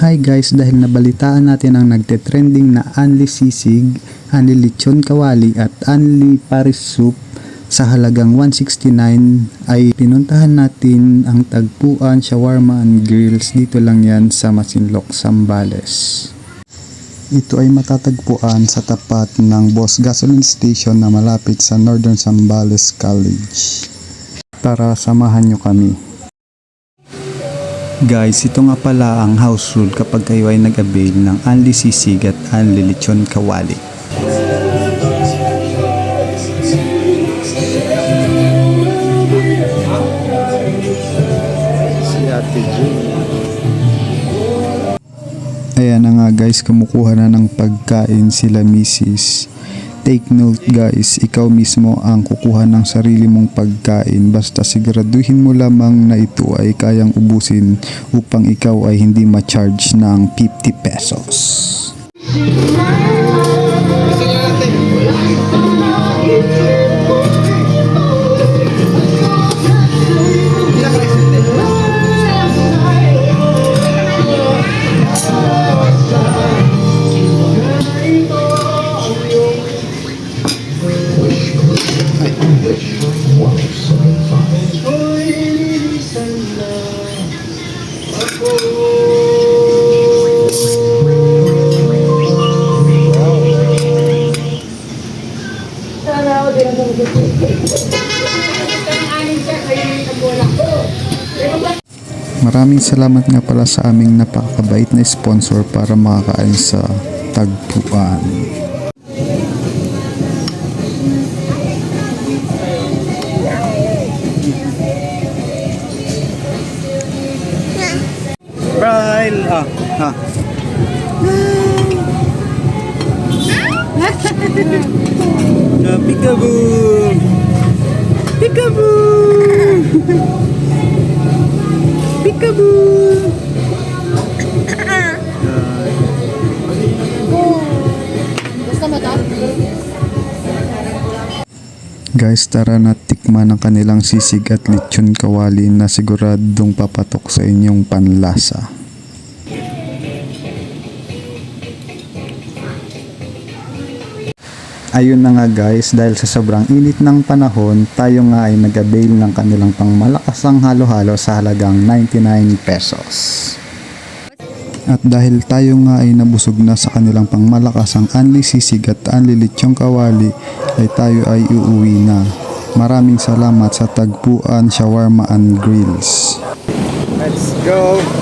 Hi guys, dahil nabalitaan natin ang nagte-trending na Anli Sisig, Anli Lechon Kawali at Anli Paris Soup sa halagang 169 ay pinuntahan natin ang tagpuan Shawarma and Grills dito lang yan sa Masinloc, Sambales. Ito ay matatagpuan sa tapat ng Boss Gasoline Station na malapit sa Northern Sambales College. Tara, samahan nyo kami. Guys, ito nga pala ang house rule kapag kayo ay nag-avail ng Anli Sisig at Anli Lechon Kawali. Si. Ayan na nga guys, kumukuha na ng pagkain sila misis. Take note guys, ikaw mismo ang kukuha ng sarili mong pagkain basta siguraduhin mo lamang na ito ay kayang ubusin upang ikaw ay hindi ma-charge ng 50 pesos. Maraming salamat nga pala sa aming napakabait na sponsor para makakain sa tagpuan. Ah, ha. Ah, Peekaboo! Peekaboo! Peekaboo! Guys, tara na tikman ang kanilang sisig at lechon kawali na siguradong papatok sa inyong panlasa. Ayun na nga guys, dahil sa sobrang init ng panahon, tayo nga ay nag-avail ng kanilang pangmalakasang halo-halo sa halagang 99 pesos. At dahil tayo nga ay nabusog na sa kanilang pangmalakasang anli sisig at anli kawali, ay tayo ay uuwi na. Maraming salamat sa tagpuan Shawarma and Grills. Let's go!